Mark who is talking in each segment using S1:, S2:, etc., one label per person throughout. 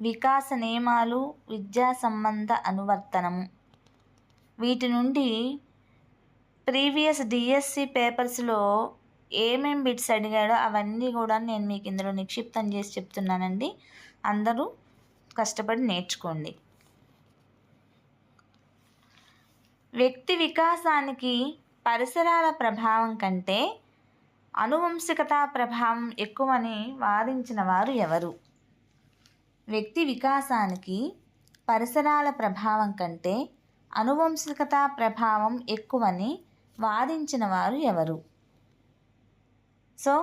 S1: వికాస నియమాలు విద్యా సంబంధ అనువర్తనము వీటి నుండి ప్రీవియస్ డిఎస్సి పేపర్స్లో ఏమేం బిట్స్ అడిగాడో అవన్నీ కూడా నేను మీకు ఇందులో నిక్షిప్తం చేసి చెప్తున్నానండి. అందరూ కష్టపడి నేర్చుకోండి. వ్యక్తి వికాసానికి పరిసరాల ప్రభావం కంటే అనువంశికత ప్రభావం ఎక్కువని వాదించిన వారు ఎవరు? వ్యక్తి వికాసానికి పరిసరాల ప్రభావం కంటే అనువంశికత ప్రభావం ఎక్కువని వాదించిన వారు ఎవరు? So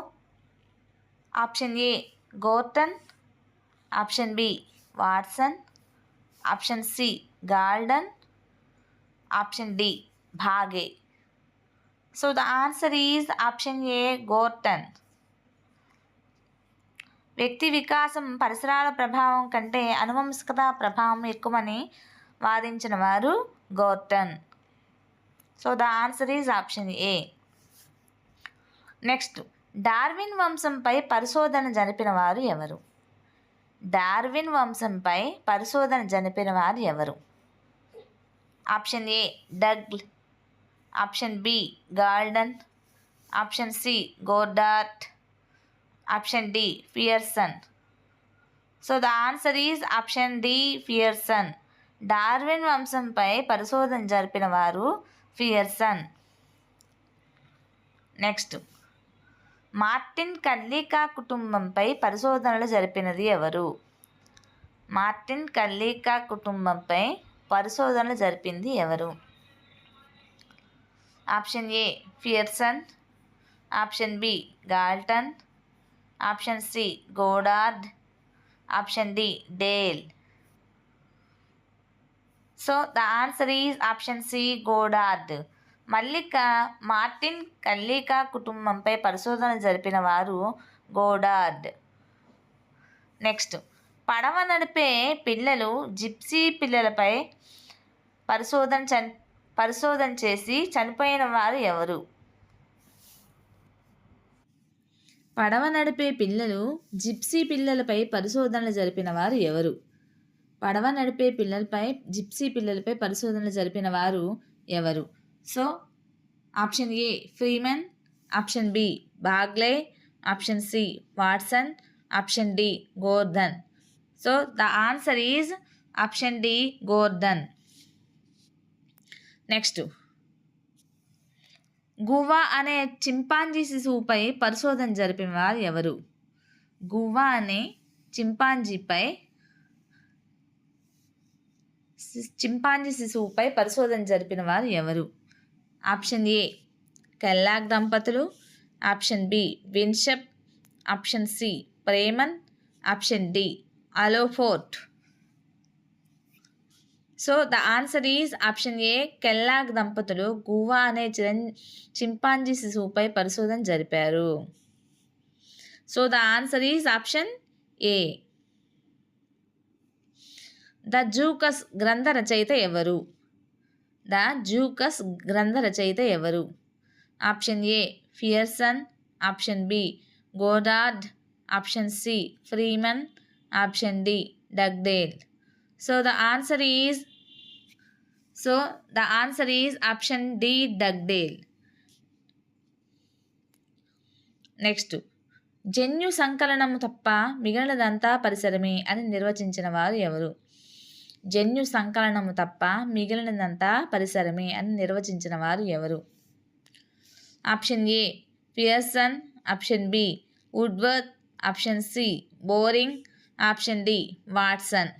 S1: option A Gorton option B Watson option C Gordon option D భాగే. So the answer is option A Gorton. వ్యక్తి వికాసం పరిసరాల ప్రభావం కంటే అనువంశికత ప్రభావం ఎక్కువని వాదించిన వారు Gorton. So the answer is option A next Darwin వంశంపై పరిశోధన జరిపిన వారు ఎవరు? డార్విన్ వంశంపై పరిశోధన జరిపిన వారు ఎవరు? Option A Doug option B Gordon option C Goddard option D Pearson so the answer is option D Pearson Darwin వంశంపై పరిశోధన జరిపిన వారు ఫియర్సన్ నెక్స్ట్ మార్టిన్ కల్లికా కుటుంబంపై పరిశోధనలు జరిపినది ఎవరు? మార్టిన్ కల్లికా కుటుంబంపై పరిశోధనలు జరిపింది ఎవరు? Option A Pearson option B Galton option C Goddard. Option D Dale. So the answer is option C Goddard. Mallika Martin Kallikak కుటుంబంపై పరిశోధన జరిపిన వారు గోడార్డ్. నెక్స్ట్ పడవ నడిపే పిల్లలు జిప్సీ పిల్లలపై పరిశోధన చని పరిశోధన చేసి చనిపోయిన వారు ఎవరు? పడవ నడిపే పిల్లలు జిప్సీ పిల్లలపై పరిశోధనలు జరిపిన వారు ఎవరు? పడవ నడిపే పిల్లలపై జిప్సీ పిల్లలపై పరిశోధనలు జరిపిన వారు ఎవరు? So option A Freeman option B Bagley option C Watson option D Gordon. So the answer is option D Gordon. Next Gua అనే చింపాంజీ శిశువుపై పరిశోధన జరిపిన వారు ఎవరు? గువ్వా అనే చింపాంజీపై చింపాంజీ శిశువుపై పరిశోధన జరిపిన వారు ఎవరు? ఆప్షన్ ఏ కెల్లాగ్ దంపతులు. Option B Winship. Option C Freeman. Option D Allport. So the answer is option A Kellogg దంపతులు గువా అనే చిరం చింపాంజీ శిశువుపై పరిశోధన జరిపారు. So the answer is option A the Jukes గ్రంథ రచయిత ఎవరు? ద జూకస్ గ్రంథ రచయిత ఎవరు? Option A Pearson option B Goddard option C Freeman option D Dugdale so the answer is so the answer is option D Dugdale next జన్యు సంకలనము తప్ప మిగిలినదంతా పరిసరమే అని నిర్వచించిన వారు ఎవరు? జన్యు సంకలనము తప్ప మిగిలినదంతా పరిసరమే అని నిర్వచించిన వారు ఎవరు? Option A Pearson option B Woodworth option C Boring option D Watson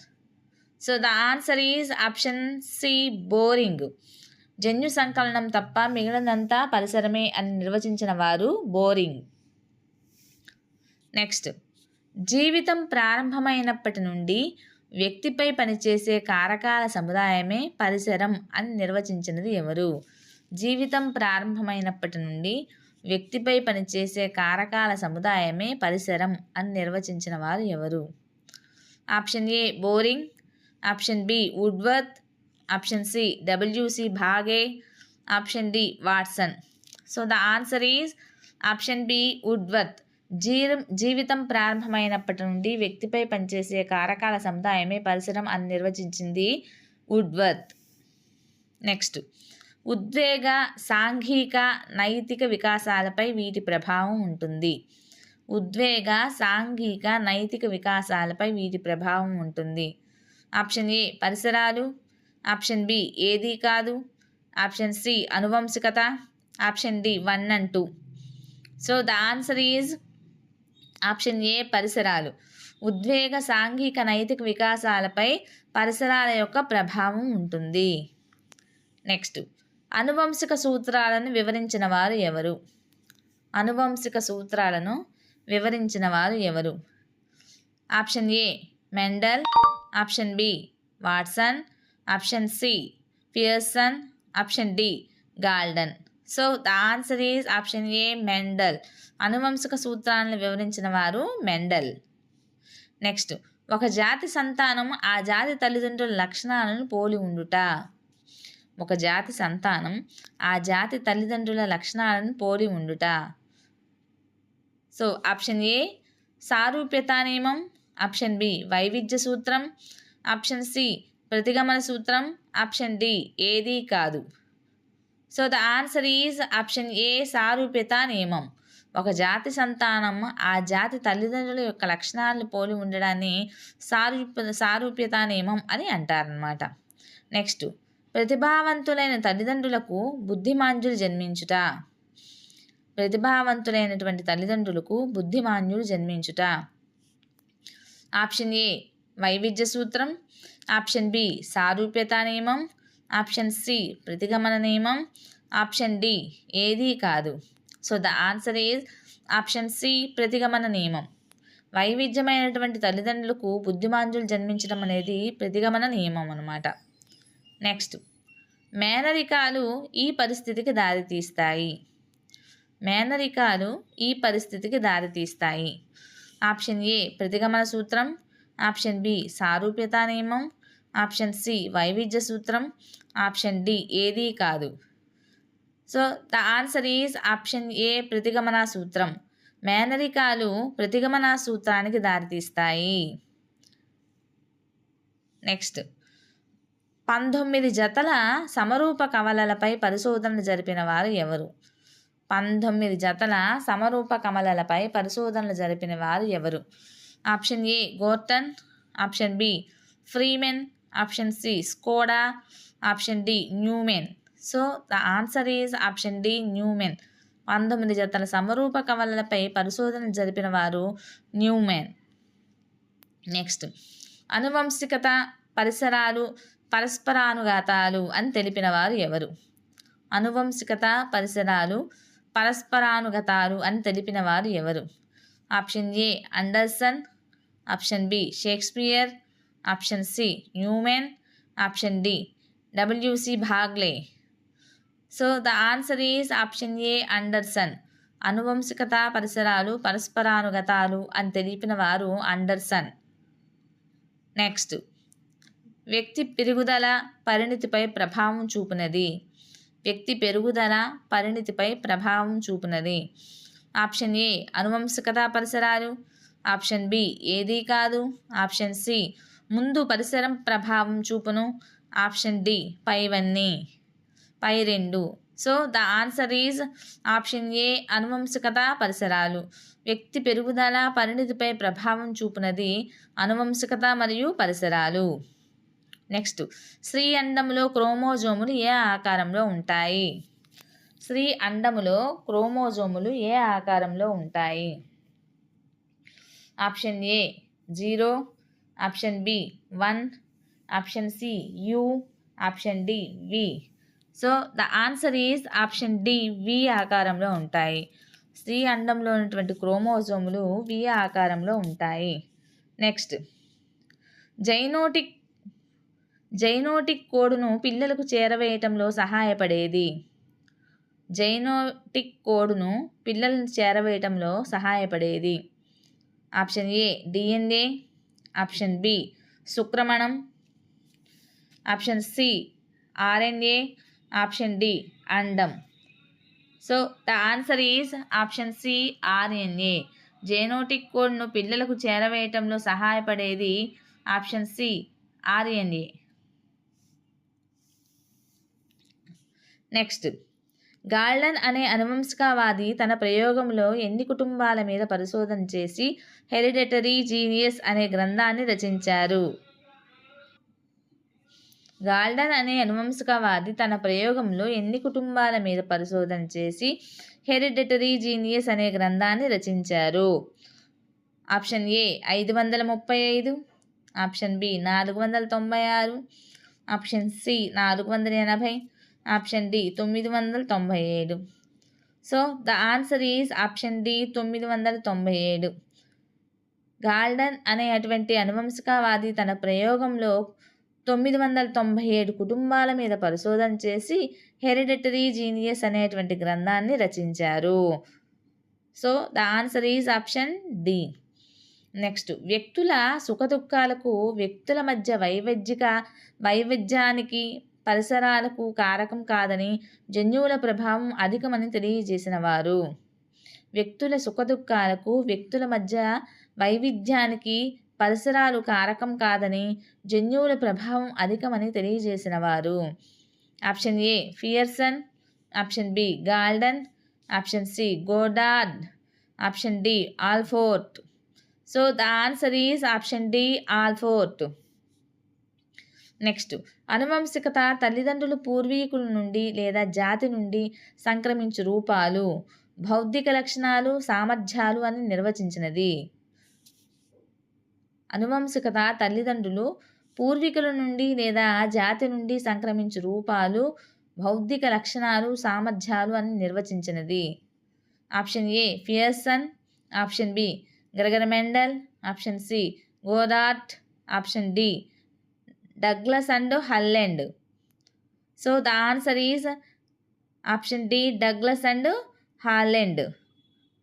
S1: so the answer is option C Boring జన్యు సంకలనం తప్ప మిగిలినంతా పరిసరమే అని నిర్వచించిన వారు బోరింగ్. నెక్స్ట్ జీవితం ప్రారంభమైనప్పటి నుండి వ్యక్తిపై పనిచేసే కారకాల సముదాయమే పరిసరం అని నిర్వచించినది ఎవరు? జీవితం ప్రారంభమైనప్పటి నుండి వ్యక్తిపై పనిచేసే కారకాల సముదాయమే పరిసరం అని నిర్వచించిన వారు ఎవరు? Option A Boring option B Woodworth option C W C భాగే option D Watson. So the answer is option B Woodworth. Jhiram జీవితం ప్రారంభమైనప్పటి నుండి వ్యక్తిపై పనిచేసే కారకాల సముదాయమే పరిసరం అని నిర్వచించింది వుడ్వర్త్. నెక్స్ట్ ఉద్వేగ సాంఘిక నైతిక వికాసాలపై వీటి ప్రభావం ఉంటుంది. ఉద్వేగ సాంఘిక నైతిక వికాసాలపై వీటి ప్రభావం ఉంటుంది. ఆప్షన్ ఏ పరిసరాలు ఆప్షన్ బి ఏది కాదు option C అనువంశికత option D one and two. So the answer is option A పరిసరాలు. ఉద్వేగ సాంఘిక నైతిక వికాసాలపై పరిసరాల యొక్క ప్రభావం ఉంటుంది. నెక్స్ట్ అనువంశిక సూత్రాలను వివరించిన వారు ఎవరు? అనువంశిక సూత్రాలను వివరించిన వారు ఎవరు? Option A Mendel. Option B. Watson. Option C. Pearson. Option D. Galton. So the answer is option A Mendel. అనువంశిక సూత్రాలను వివరించిన వారు మెండల్. నెక్స్ట్ ఒక జాతి సంతానం ఆ జాతి తల్లిదండ్రుల లక్షణాలను పోలి ఉండుట. ఒక జాతి సంతానం ఆ జాతి తల్లిదండ్రుల లక్షణాలను పోలి ఉండుట. సో ఆప్షన్ ఏ సారూప్యతా నియమం. ఆప్షన్ బి వైవిధ్య సూత్రం. ఆప్షన్ సి ప్రతిగమన సూత్రం. ఆప్షన్ డి ఏది కాదు. So the answer is option A సారూప్యత నియమం. ఒక జాతి సంతానం ఆ జాతి తల్లిదండ్రుల యొక్క లక్షణాలను పోలి ఉండడాన్ని సారూప్య సారూప్యత నియమం అని అంటారనమాట నెక్స్ట్ ప్రతిభావంతులైన తల్లిదండ్రులకు బుద్ధిమాంజులు జన్మించుట. ప్రతిభావంతులైనటువంటి తల్లిదండ్రులకు బుద్ధిమాన్యులు జన్మించుట. ఆప్షన్ ఏ వైవిధ్య సూత్రం ఆప్షన్ బి సారూప్యతా నియమం ఆప్షన్ సి ప్రతిగమన నియమం ఆప్షన్ డి ఏదీ కాదు. So the answer is option C ప్రతిగమన నియమం. వైవిధ్యమైనటువంటి తల్లిదండ్రులకు బుద్ధిమాంజులు జన్మించడం అనేది ప్రతిగమన నియమం అనమాట నెక్స్ట్ మేనరికాలు ఈ పరిస్థితికి దారితీస్తాయి. మేనరికాలు ఈ పరిస్థితికి దారితీస్తాయి. ఆప్షన్ ఏ ప్రతిగమన సూత్రం ఆప్షన్ బి సారూప్యతా నియమం ఆప్షన్ సి వైవిధ్య సూత్రం ఆప్షన్ డి ఏదీ కాదు. So the answer is option A ప్రతిగమన సూత్రం. మేనరికాలు ప్రతిగమన సూత్రానికి దారితీస్తాయి. నెక్స్ట్. పంతొమ్మిది జతల సమరూప కవలలపై పరిశోధనలు జరిపిన వారు ఎవరు? పంతొమ్మిది జతల సమరూప కమలలపై పరిశోధనలు జరిపిన వారు ఎవరు? Option A Gorton. Option B Freeman. Option C Skoda. Option D Newman. So the answer is option D Newman. పంతొమ్మిది జతల సమరూప కవలలపై పరిశోధన జరిపిన వారు న్యూమెన్. నెక్స్ట్. అనువంశికత పరిసరాలు పరస్పరానుఘాతాలు అని తెలిపిన వారు ఎవరు? అనువంశికత పరిసరాలు పరస్పరానుగతాలు అని తెలిపిన వారు ఎవరు? Option A Anderson. Option B Shakespeare. Option C Newman. Option D W C Bagley so the answer is option A Anderson. అనువంశికత పరిసరాలు పరస్పరానుగతాలు అని తెలిపిన వారు అండర్సన్. నెక్స్ట్. వ్యక్తి పెరుగుదల పరిణితిపై ప్రభావం చూపినది. వ్యక్తి పెరుగుదల పరిణితిపై ప్రభావం చూపినది. ఆప్షన్ ఏ అనువంశికత పరిసరాలు. ఆప్షన్ బి ఏదీ కాదు. ఆప్షన్ సి ముందు పరిసరం ప్రభావం చూపును. ఆప్షన్ డి పైవన్నీ పై రెండు. So the answer is option A అనువంశికత పరిసరాలు. వ్యక్తి పెరుగుదల పరిణితిపై ప్రభావం చూపునది అనువంశికత మరియు పరిసరాలు. నెక్స్ట్. స్త్రీ అండములో క్రోమోజోములు ఏ ఆకారంలో ఉంటాయి? స్త్రీ అండములో క్రోమోజోములు ఏ ఆకారంలో ఉంటాయి? Option A zero. Option B one. Option C U. Option D V. So the answer is option D V ఆకారంలో ఉంటాయి. స్త్రీ అండంలో ఉన్నటువంటి క్రోమోజోములు వి ఆకారంలో ఉంటాయి. నెక్స్ట్. జైనోటిక్ జైనోటిక్ కోడ్ను పిల్లలకు చేరవేయటంలో సహాయపడేది. జైనోటిక్ కోడ్ను పిల్లలను చేరవేయటంలో సహాయపడేది. Option A DNA option B శుక్రమణం option C RNA option D అండం. So the answer is option C RNA genetic కోడ్ను పిల్లలకు చేరవేయటంలో సహాయపడేది option C RNA next. Galton అనే అనువంశికవాది తన ప్రయోగంలో ఎన్ని కుటుంబాల మీద పరిశోధన చేసి హెరిడెటరీ జీనియస్ అనే గ్రంథాన్ని రచించారు? గాల్డన్ అనే అనువంశికవాది తన ప్రయోగంలో ఎన్ని కుటుంబాల మీద పరిశోధన చేసి హెరిడిటరీ జీనియస్ అనే గ్రంథాన్ని రచించారు? ఆప్షన్ ఏ ఐదు వందల ముప్పై ఐదు ఆప్షన్ బి నాలుగు వందల తొంభై ఆరు ఆప్షన్ సి నాలుగు వందల ఎనభై ఆప్షన్ డి తొమ్మిది వందల తొంభై ఏడు. So the answer is option D తొమ్మిది వందల తొంభై ఏడు. గాల్డన్ అనేటువంటి అనువంశికవాది తన ప్రయోగంలో తొమ్మిది వందల తొంభై ఏడు కుటుంబాల మీద పరిశోధన చేసి హెరిడిటరీ జీనియస్ అనేటువంటి గ్రంథాన్ని రచించారు. So the answer is option D. Next వ్యక్తుల సుఖదుఖాలకు వ్యక్తుల మధ్య వైవిధ్యక వైవిధ్యానికి పరిసరాలకు కారకం కాదని జన్యువుల ప్రభావం అధికమని తెలియజేసిన వారు వ్యక్తుల సుఖదుఖాలకు వ్యక్తుల మధ్య వైవిధ్యానికి పరిసరాలు కారకం కాదని జన్యువుల ప్రభావం అధికమని తెలియజేసిన వారు option A Pearson. Option B Galton. Option C Goddard option D Allport. So the answer is option D Allport. Next. అనువంశికత తల్లిదండ్రులు పూర్వీకుల నుండి లేదా జాతి నుండి సంక్రమించు రూపాలు భౌతిక లక్షణాలు సామర్థ్యాలు అని నిర్వచించినది. అనువంశికత తల్లిదండ్రులు పూర్వీకుల నుండి లేదా జాతి నుండి సంక్రమించు రూపాలు భౌతిక లక్షణాలు సామర్థ్యాలు అని నిర్వచించినది. Option A Pearson. Option B Gregor Mendel. Option C Goddard. Option D Douglas and Holland so the answer is option D Douglas and Holland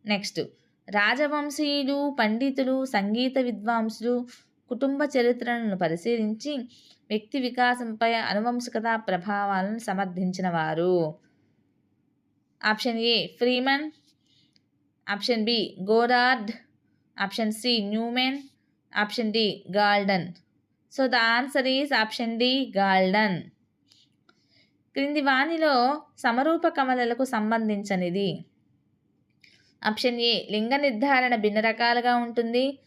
S1: next రాజవంశీయులు పండితులు సంగీత విద్వాంసులు కుటుంబ చరిత్రలను పరిశీలించి వ్యక్తి వికాసంపై అనువంశికత ప్రభావాలను సమర్థించిన వారు option A Freeman option B Goddard option C Newman option D Galton so the answer is option D Galton క్రింది వాణిలో సమరూప కమలలకు సంబంధించనిది. ఆప్షన్ ఏ లింగ నిర్ధారణ భిన్న రకాలుగా ఉంటుంది.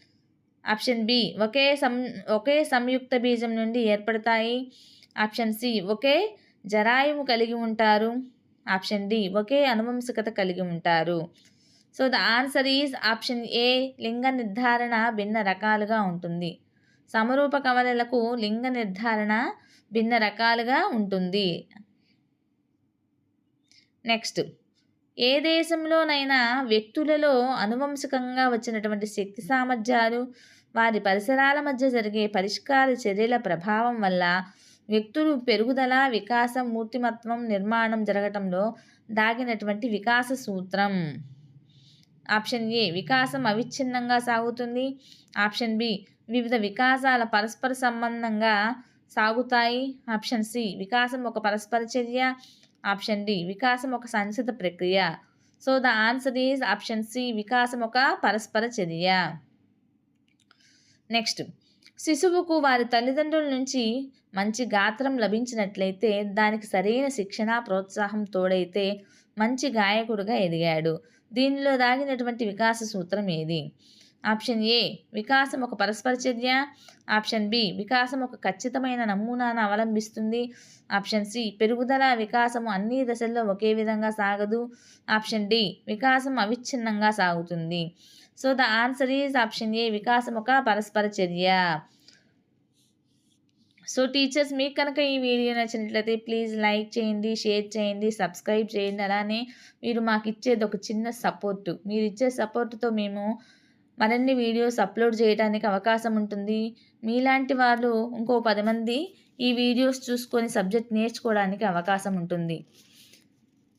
S1: ఆప్షన్ బి ఒకే సం ఒకే సంయుక్త బీజం నుండి ఏర్పడతాయి. ఆప్షన్ సి ఒకే జరాయువు కలిగి ఉంటారు. ఆప్షన్ డి ఒకే అనువంశికత కలిగి ఉంటారు. So the answer is option A లింగ నిర్ధారణ భిన్న రకాలుగా ఉంటుంది. సమరూప కవలలకు లింగ నిర్ధారణ భిన్న రకాలుగా ఉంటుంది. నెక్స్ట్ ఏ దేశంలోనైనా వ్యక్తులలో అనువంశికంగా వచ్చినటువంటి శక్తి సామర్థ్యాలు వారి పరిసరాల మధ్య జరిగే పరిష్కార చర్యల ప్రభావం వల్ల వ్యక్తులు పెరుగుదల వికాసం మూర్తిమత్వం నిర్మాణం జరగటంలో దాగినటువంటి వికాస సూత్రం. ఆప్షన్ ఏ వికాసం అవిచ్ఛిన్నంగా సాగుతుంది. ఆప్షన్ బి వివిధ వికాసాల పరస్పర సంబంధంగా సాగుతాయి. ఆప్షన్ సి వికాసం ఒక పరస్పర చర్య. ఆప్షన్ డి వికాసం ఒక సంచిత ప్రక్రియ. So the answer is option C వికాసం ఒక పరస్పర చర్య. నెక్స్ట్ శిశువుకు వారి తల్లిదండ్రుల నుంచి మంచి గాత్రం లభించినట్లయితే దానికి సరైన శిక్షణ ప్రోత్సాహం తోడైతే మంచి గాయకుడుగా ఎదిగాడు. దీనిలో దాగినటువంటి వికాస సూత్రం ఏది? ఆప్షన్ ఏ వికాసం ఒక పరస్పర చర్య. ఆప్షన్ బి వికాసం ఒక ఖచ్చితమైన నమూనాను అవలంబిస్తుంది. ఆప్షన్ సి పెరుగుదల వికాసము అన్ని దశల్లో ఒకే విధంగా సాగదు. ఆప్షన్ డి వికాసం అవిచ్ఛిన్నంగా సాగుతుంది. So the answer is option A వికాసం ఒక పరస్పర చర్య. సో టీచర్స్ మీకు కనుక ఈ వీడియో నచ్చినట్లయితే ప్లీజ్ లైక్ చేయండి షేర్ చేయండి సబ్స్క్రైబ్ చేయండి. అలానే మీరు మాకు ఇచ్చేది ఒక చిన్న సపోర్టు. మీరు ఇచ్చే సపోర్టుతో మేము మరిన్ని వీడియోస్ అప్లోడ్ చేయడానికి అవకాశం ఉంటుంది. మీలాంటి వాళ్ళు ఇంకో పది మంది ఈ వీడియోస్ చూసుకొని సబ్జెక్ట్ నేర్చుకోవడానికి అవకాశం ఉంటుంది.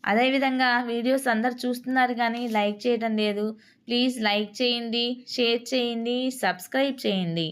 S1: అదేవిధంగా వీడియోస్ అందరు చూస్తున్నారు కానీ లైక్ చేయడం లేదు. ప్లీజ్ లైక్ చేయండి షేర్ చేయండి సబ్స్క్రైబ్ చేయండి.